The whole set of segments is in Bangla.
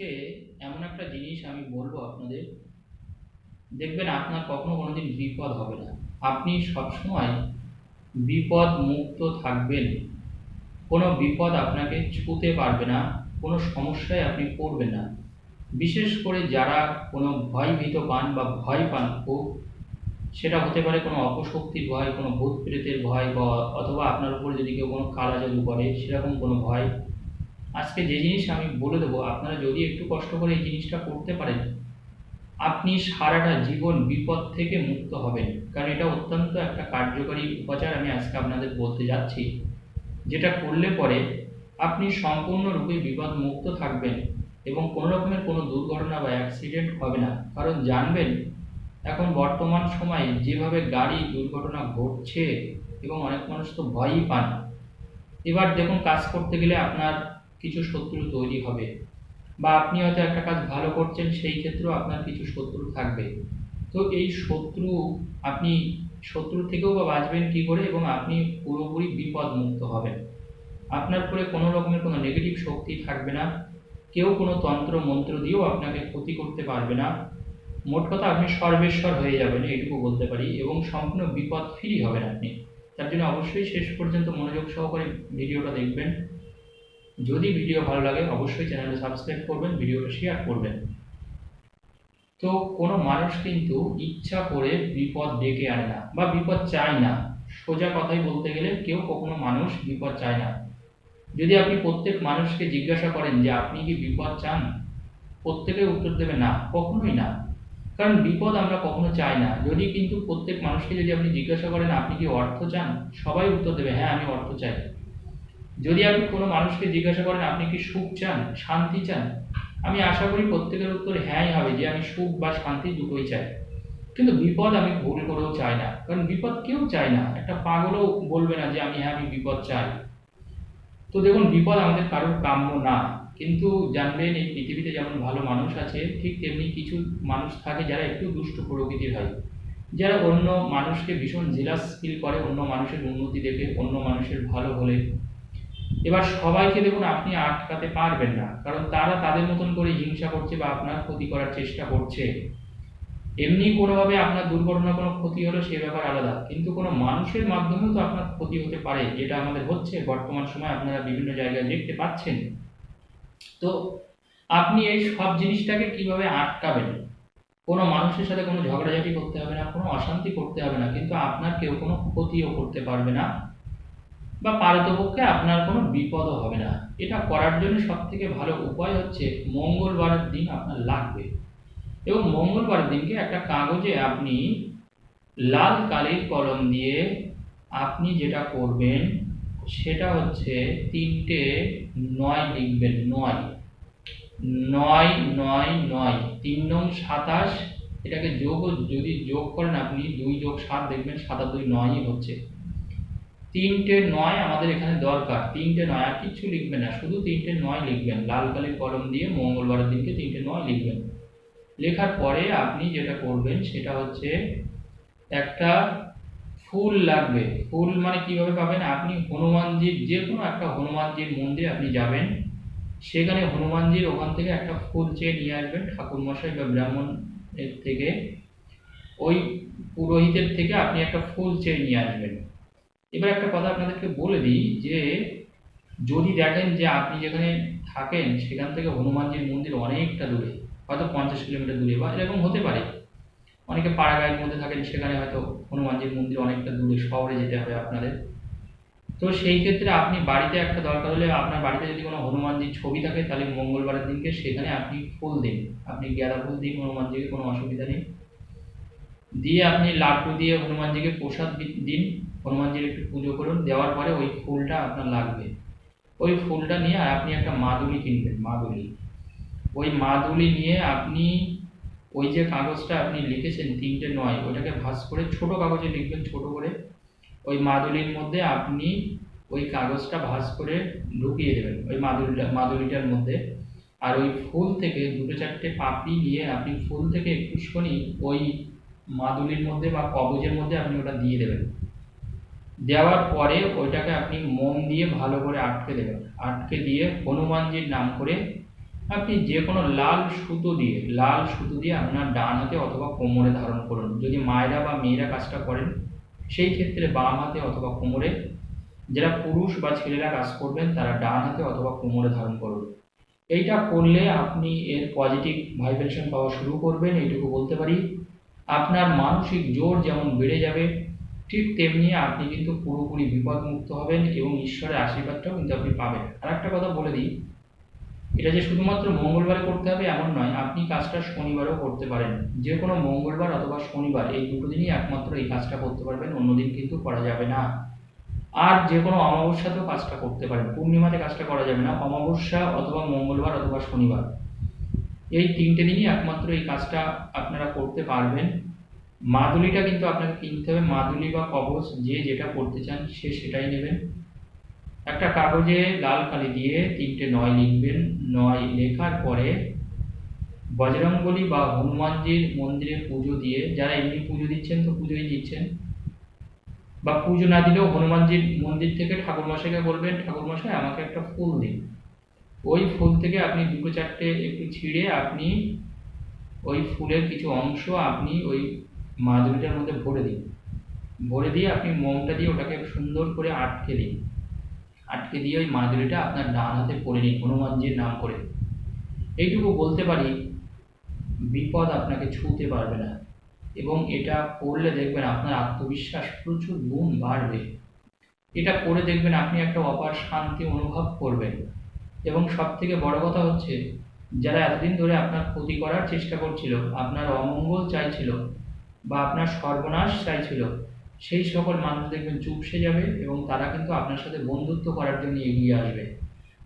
আজকে এমন একটা জিনিস আমি বলব আপনাদের। দেখবেন আপনার কখনো কোনোদিন বিপদ হবে না। আপনি সবসময় বিপদ মুক্ত থাকবেন। কোনো বিপদ আপনাকে ছুঁতে পারবে না, কোনো সমস্যায় আপনি পড়বেন না। বিশেষ করে যারা কোনো ভয় ভীত পান বা ভয় পান খুব সেটা হতে পারে কোনো অপশক্তির ভয়, কোনো ভূত প্রেতের ভয় বা অথবা আপনার উপর যদি কেউ কোনো কালা জাদু করে, সেরকম কোনো ভয় আজকে যে জিনিস আমি বলে দেবো, আপনারা যদি একটু কষ্ট করে এই জিনিসটা করতে পারেন, আপনি সারাটা জীবন বিপদ থেকে মুক্ত হবেন। কারণ এটা অত্যন্ত একটা কার্যকরী উপাচার আমি আজকে আপনাদের বলতে যাচ্ছি। যেটা করলে পরে আপনি সম্পূর্ণরূপে বিপদ মুক্ত থাকবেন এবং কোনো রকমের কোনো দুর্ঘটনা বা অ্যাক্সিডেন্ট হবে না। কারণ জানবেন, এখন বর্তমান সময়ে যেভাবে গাড়ি দুর্ঘটনা ঘটছে এবং অনেক মানুষ তো ভয়ই পান। এবার দেখুন, কাজ করতে গেলে আপনার কিছু শত্রু তৈরি হবে। বা আপনি হয়তো একটা কাজ ভালো করছেন, সেই ক্ষেত্রেও আপনার কিছু শত্রু থাকবে। তো এই শত্রু, আপনি শত্রু থেকেও বা বাঁচবেন কী করে? এবং আপনি পুরোপুরি বিপদ মুক্ত হবেন। আপনার উপরে কোনো রকমের কোনো নেগেটিভ শক্তি থাকবে না। কেউ কোনো তন্ত্র, মন্ত্র দিয়েও আপনাকে ক্ষতি করতে পারবে না। মোট কথা, আপনি সর্বেশ্বর হয়ে যাবেন, এইটুকু বলতে পারি। এবং সম্পূর্ণ বিপদ ফ্রি হবেন আপনি। তার জন্য অবশ্যই শেষ পর্যন্ত মনোযোগ সহকারে ভিডিওটা দেখবেন। যদি ভিডিও ভালো লাগে, অবশ্যই চ্যানেলটা সাবস্ক্রাইব করবেন, ভিডিওটা শেয়ার করবেন। তো কোনো মানুষ কিন্তু ইচ্ছা করে বিপদ ডেকে আনে না বা বিপদ চায় না। সোজা কথাই বলতে গেলে কেউ কখনো মানুষ বিপদ চায় না। যদি আপনি প্রত্যেক মানুষকে জিজ্ঞাসা করেন যে, আপনি কি বিপদ চান? প্রত্যেকে উত্তর দেবে, না, কখনোই না। কারণ বিপদ আমরা কখনো চাই না। যদি কিন্তু প্রত্যেক মানুষকে যদি আপনি জিজ্ঞাসা করেন, আপনি কি অর্থ চান? সবাই উত্তর দেবে হ্যাঁ আমি অর্থ চাই। যদি আপনি কোনো মানুষকে জিজ্ঞাসা করেন, আপনি কি সুখ চান? শান্তি চান? আমি আশা করি প্রত্যেকের উত্তর হ্যাঁই হবে যে, আমি সুখ বা শান্তি দুটোই চাই। কিন্তু বিপদ আমি ভুল করেও চাই না। কারণ বিপদ কেউ চায় না। একটা পাগলও বলবে না যে, আমি হ্যাঁ আমি বিপদ চাই। তো দেখুন, বিপদ আমাদের কারোর কাম্য না। কিন্তু জানবেন, এই পৃথিবীতে যেমন ভালো মানুষ আছে, ঠিক তেমনি কিছু মানুষ থাকে যারা একটু দুষ্ট প্রকৃতির হয় যারা অন্য মানুষকে ভীষণ জেলাস ফিল করে, অন্য মানুষের উন্নতি দেখে, অন্য মানুষের ভালো হলে। এবার সবাইকে দেখুন, আপনি আটকাতে পারবেন না। কারণ তারা তাদের মতন করে হিংসা করছে বা আপনার ক্ষতি করার চেষ্টা করছে। এমনি কোনোভাবে আপনার দুর্ঘটনা কোনো ক্ষতি হলো, সে ব্যাপার আলাদা। কিন্তু কোনো মানুষের মাধ্যমেও তো আপনার ক্ষতি হতে পারে, যেটা আমাদের হচ্ছে। বর্তমান সময় আপনারা বিভিন্ন জায়গায় দেখতে পাচ্ছেন। তো আপনি এই সব জিনিসটাকে কীভাবে আটকাবেন? কোনো মানুষের সাথে কোনো ঝগড়াঝাটি করতে হবে না, কোনো অশান্তি করতে হবে না, কিন্তু আপনার কেউ কোনো ক্ষতিও করতে পারবে না। বা পারতপক্ষে আপনার কোনো বিপদও হবে না। এটা করার জন্য সব থেকে ভালো উপায় হচ্ছে মঙ্গলবারের দিন আপনার লাগবে। এবং মঙ্গলবারের দিনকে একটা কাগজে আপনি লাল কালির কলম দিয়ে আপনি যেটা করবেন, সেটা হচ্ছে তিনটে নয় লিখবেন, নয়। নয় নয় নয়। তিন নং সাতাশ, এটাকে যোগ, যদি যোগ করেন আপনি দুই যোগ সাত দেখবেন সাতা দুই নয়ই হচ্ছে। তিনটে নয় আমাদের এখানে দরকার। তিনটে নয়, আর কিছু লিখবেন না, শুধু তিনটে নয় লিখবেন। লাল কালির কলম দিয়ে মঙ্গলবারের দিনকে তিনটে নয় লিখবেন। লেখার পরে আপনি যেটা করবেন, সেটা হচ্ছে একটা ফুল লাগবে। ফুল মানে কীভাবে পাবেন? আপনি হনুমানজির যে কোনো একটা হনুমানজির মন্দিরে আপনি যাবেন, সেখানে হনুমানজির ওখান থেকে একটা ফুল চেয়ে নিয়ে আসবেন ঠাকুর মশাই বা ব্রাহ্মণের থেকে। ওই পুরোহিতের থেকে আপনি একটা ফুল চেয়ে নিয়ে আসবেন। এবার একটা কথা আপনাদেরকে বলে দিই যে, যদি দেখেন যে আপনি যেখানে থাকেন, সেখান থেকে হনুমানজির মন্দির অনেকটা দূরে, হয়তো পঞ্চাশ কিলোমিটার দূরে বা এরকম হতে পারে। অনেকে পাড়াগাঁয়ের মধ্যে থাকেন, সেখানে হয়তো হনুমানজির মন্দির অনেকটা দূরে, শহরে যেতে হবে আপনাদের। তো সেই ক্ষেত্রে আপনি বাড়িতে একটা দরকার হলে আপনার বাড়িতে যদি কোনো হনুমানজির ছবি থাকে, তাহলে মঙ্গলবারের দিনকে সেখানে আপনি ফুল দিন। আপনি গেঁদা ফুল দিন, হনুমানজিকে কোনো অসুবিধা নেই। দিয়ে আপনি লাড্ডু দিয়ে হনুমানজিকে প্রসাদ দিন, হনুমানজির একটু পুজো করুন, দেওয়ার পরে ওই ফুলটা আপনার লাগবে। ওই ফুলটা নিয়ে আর আপনি একটা মাদুলি কিনবেন, মাদুলি। ওই মাদুলি নিয়ে আপনি ওই যে কাগজটা আপনি লিখেছেন, তিনটে নয় ওইটাকে ভাস করে, ছোট কাগজে লিখবেন, ছোট করে। ওই মাদুলির মধ্যে আপনি ওই কাগজটা ভাস করে ঢুকিয়ে দেবেন, ওই মাদুলিটা, মাদুলিটার মধ্যে। আর ওই ফুল থেকে দুটো চারটে পাপড়ি নিয়ে আপনি ফুল থেকে একটুখানি ওই মাদুলির মধ্যে বা কবজের মধ্যে আপনি ওটা দিয়ে দেবেন। দেওয়ার পরে ওইটাকে আপনি মোম দিয়ে ভালো করে আটকে দেবেন। আটকে দিয়ে হনুমানজির নাম করে আপনি যে কোনো লাল সুতো দিয়ে, লাল সুতো দিয়ে আপনার ডান হাতে অথবা কোমরে ধারণ করুন। যদি মায়েরা বা মেয়েরা কাজটা করেন, সেই ক্ষেত্রে বাম হাতে অথবা কোমরে যারা পুরুষ বা ছেলেরা কাজ করবেন, তারা ডান হাতে অথবা কোমরে ধারণ করুন। এইটা করলে আপনি এর পজিটিভ ভাইব্রেশন পাওয়া শুরু করবেন, এইটুকু বলতে পারি। আপনার মানসিক জোর যেমন বেড়ে যাবে, ঠিক তেমনি আপনি কিন্তু পুরোপুরি বিপদমুক্ত হবেন এবং ঈশ্বরের আশীর্বাদটাও কিন্তু আপনি পাবেন। আর একটা কথা বলে দিই, এটা যে শুধুমাত্র মঙ্গলবারে করতে হবে এমন নয়, আপনি কাজটা শনিবারও করতে পারেন। যে কোনো মঙ্গলবার অথবা শনিবার, এই দুটো দিনই একমাত্র এই কাজটা করতে পারবেন অন্যদিন কিন্তু করা যাবে না। আর যে কোনো অমাবস্যাতেও কাজটা করতে পারেন। পূর্ণিমাতে কাজটা করা যাবে না, অমাবস্যা অথবা মঙ্গলবার অথবা শনিবার। এই তিনটে দিনই একমাত্র এই কাজটা আপনারা করতে পারবেন। মাদুলিটা কিন্তু আপনাকে কিনতে হবে। মাদুলি বা কবচ যে যেটা করতে চান সে সেটাই নেবেন। একটা কাগজে লাল কালি দিয়ে তিনটে নয় লিখবেন। নয় লেখার পরে বজরঙ্গলি বা হনুমানজির মন্দিরে পুজো দিয়ে, যারা এমনি পুজো দিচ্ছেন তো পুজোই দিচ্ছেন, বা পুজো না দিলেও হনুমানজির মন্দির থেকে ঠাকুরমশাইকে বলবেন, ঠাকুরমশাই, আমাকে একটা ফুল দিন। ওই ফুল থেকে আপনি দুটো চারটে একটু ছিঁড়ে আপনি ওই ফুলের কিছু অংশ আপনি ওই মাদুরিটার মধ্যে ভরে দিন। ভরে দিয়ে আপনি মোমটা দিয়ে ওটাকে সুন্দর করে আটকে দিন। আটকে দিয়ে ওই মাদুরিটা আপনার ডান হাতে পরে নিন হনুমানজির নাম করে। এইটুকু বলতে পারি, বিপদ আপনাকে ছুঁতে পারবে না। এবং এটা করলে দেখবেন আপনার আত্মবিশ্বাস প্রচুর গুণ বাড়বে। এটা করে দেখবেন আপনি একটা অপার শান্তি অনুভব করবেন। এবং সব থেকে বড় কথা হচ্ছে, যারা এতদিন ধরে আপনার ক্ষতি করার চেষ্টা করছিল, আপনার অমঙ্গল চাইছিল বা আপনার সর্বনাশ চাইছিল, সেই সকল মানুষ দেখবেন চুপসে যাবে এবং তারা কিন্তু আপনার সাথে বন্ধুত্ব করার জন্য এগিয়ে আসবে।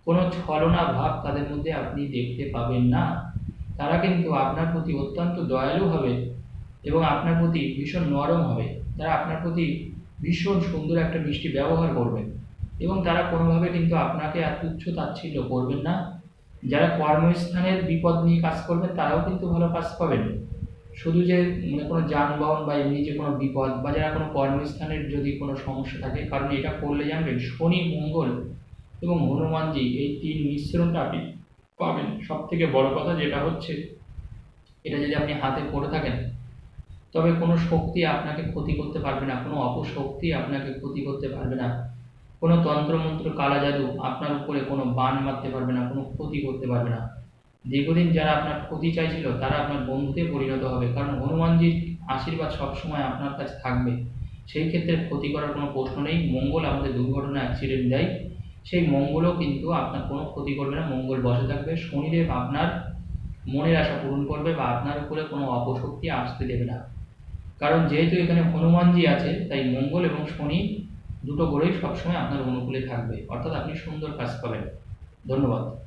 কোনো ছলনা ভাব তাদের মধ্যে আপনি দেখতে পাবেন না। তারা কিন্তু আপনার প্রতি অত্যন্ত দয়ালু হবে এবং আপনার প্রতি ভীষণ নরম হবে। তারা আপনার প্রতি ভীষণ সুন্দর একটা মিষ্টি ব্যবহার করবেন এবং তারা কোনোভাবে কিন্তু আপনাকে আর তুচ্ছ তাচ্ছিল্য করবেন না। যারা কর্মস্থানের বিপদ নিয়ে কাজ করবেন, তারাও কিন্তু ভালো কাজ পাবেন। শুধু যে কোনো যানবাহন বা এমনি যে কোনো বিপদ বা যারা কোনো কর্মস্থানের যদি কোনো সমস্যা থাকে, কারণ এটা করলে জানবেন শনি, মঙ্গল এবং হনুমানজি এই তিন মিশ্রণটা আপনি পাবেন। সব থেকে বড় কথা যেটা হচ্ছে, এটা যদি আপনি হাতে পড়ে থাকেন, তবে কোনো শক্তি আপনাকে ক্ষতি করতে পারবে না, কোনো অপশক্তি আপনাকে ক্ষতি করতে পারবে না। কোনো তন্ত্রমন্ত্র, কালা জাদু আপনার উপরে কোনো বান মারতে পারবে না, কোনো ক্ষতি করতে পারবে না। দীর্ঘদিন যারা আপনার ক্ষতি চাইছিল, তারা আপনার বন্ধুতে পরিণত হবে। কারণ হনুমানজির আশীর্বাদ সবসময় আপনার কাছে থাকবে। সেই ক্ষেত্রে ক্ষতি করার কোনো প্রশ্ন নেই। মঙ্গল আমাদের দুর্ঘটনা অ্যাক্সিডেন্ট দেয়। সেই মঙ্গলও কিন্তু আপনার কোনো ক্ষতি করবে না। মঙ্গল বসে থাকবে। শনিদেব আপনার মনের আশা পূরণ করবে বা আপনার উপরে কোনো অপশক্তি আসতে দেবে না। কারণ যেহেতু এখানে হনুমানজি আছে, তাই মঙ্গল এবং শনি দুটো গ্রহই সবসময় আপনার অনুকূলে থাকবে। অর্থাৎ আপনি সুন্দর কাজ পাবেন। ধন্যবাদ।